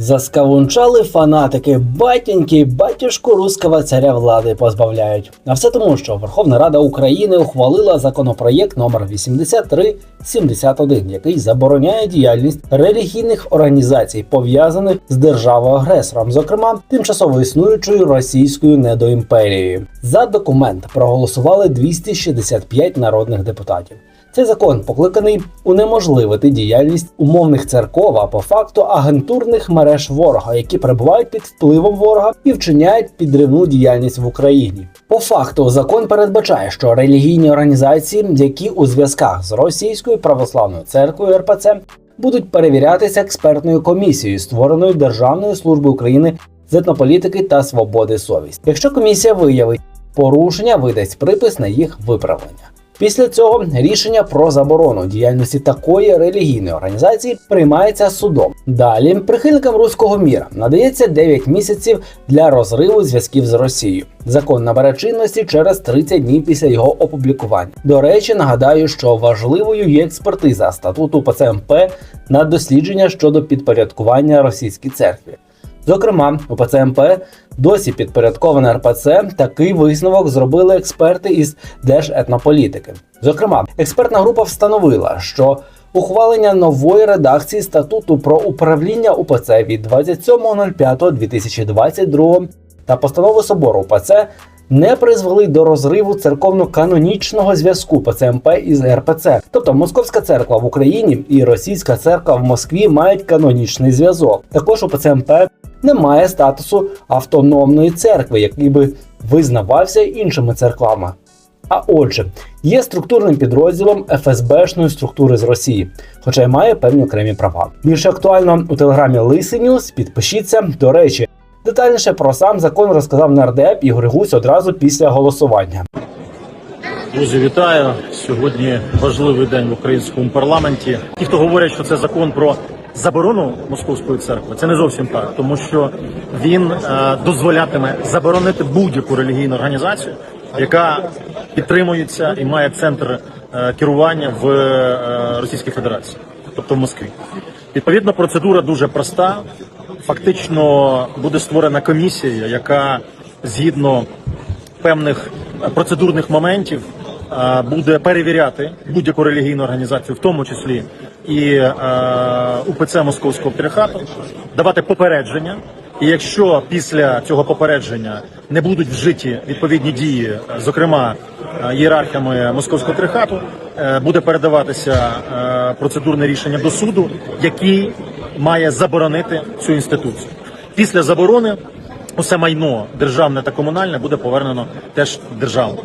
Заскавунчали фанатики, батеньки, батюшку руского царя влади позбавляють. А все тому, що Верховна Рада України ухвалила законопроєкт номер 8371, який забороняє діяльність релігійних організацій, пов'язаних з державою-агресором, зокрема тимчасово існуючою російською недоімперією. За документ проголосували 265 народних депутатів. Цей закон покликаний унеможливити діяльність умовних церков, а по факту агентурних мереж ворога, які перебувають під впливом ворога і вчиняють підривну діяльність в Україні. По факту закон передбачає, що релігійні організації, які у зв'язках з російською православною церквою РПЦ, будуть перевірятися експертною комісією, створеною Державною службою України з етнополітики та свободи совісті. Якщо комісія виявить порушення, видасть припис на їх виправлення. Після цього рішення про заборону діяльності такої релігійної організації приймається судом. Далі прихильникам руського міра надається 9 місяців для розриву зв'язків з Росією. Закон набере чинності через 30 днів після його опублікування. До речі, нагадаю, що важливою є експертиза статуту ПЦМП на дослідження щодо підпорядкування російській церкві. Зокрема, у ПЦМП досі підпорядковане РПЦ такий висновок зробили експерти із Держетнополітики. Зокрема, експертна група встановила, що ухвалення нової редакції статуту про управління УПЦ від 27.05.2022 та постанови собору УПЦ не призвели до розриву церковно-канонічного зв'язку ПЦМП із РПЦ. Тобто Московська церква в Україні і Російська церква в Москві мають канонічний зв'язок. Також у ПЦМП немає статусу автономної церкви, який би визнавався іншими церквами. А отже, є структурним підрозділом ФСБшної структури з Росії, хоча й має певні окремі права. Більше актуально у телеграмі Лисий Ньюс, Підпишіться. До речі, детальніше про сам закон розказав нардеп Ігор Гусь одразу після голосування. Друзі, вітаю! Сьогодні важливий день в українському парламенті. Ті, хто говорять, що це закон про заборону московської церкви, це не зовсім так, тому що він е, дозволятиме заборонити будь-яку релігійну організацію, яка підтримується і має центр е, керування в е, Російській Федерації, тобто в Москві. Відповідно, процедура дуже проста. Фактично буде створена комісія, яка згідно певних процедурних моментів буде перевіряти будь-яку релігійну організацію, в тому числі і УПЦ Московського патріархату, давати попередження. І якщо після цього попередження не будуть вжиті відповідні дії, зокрема ієрархами Московського патріархату, е, буде передаватися е, процедурне рішення до суду, який має заборонити цю інституцію. Після заборони усе майно державне та комунальне буде повернено теж державою.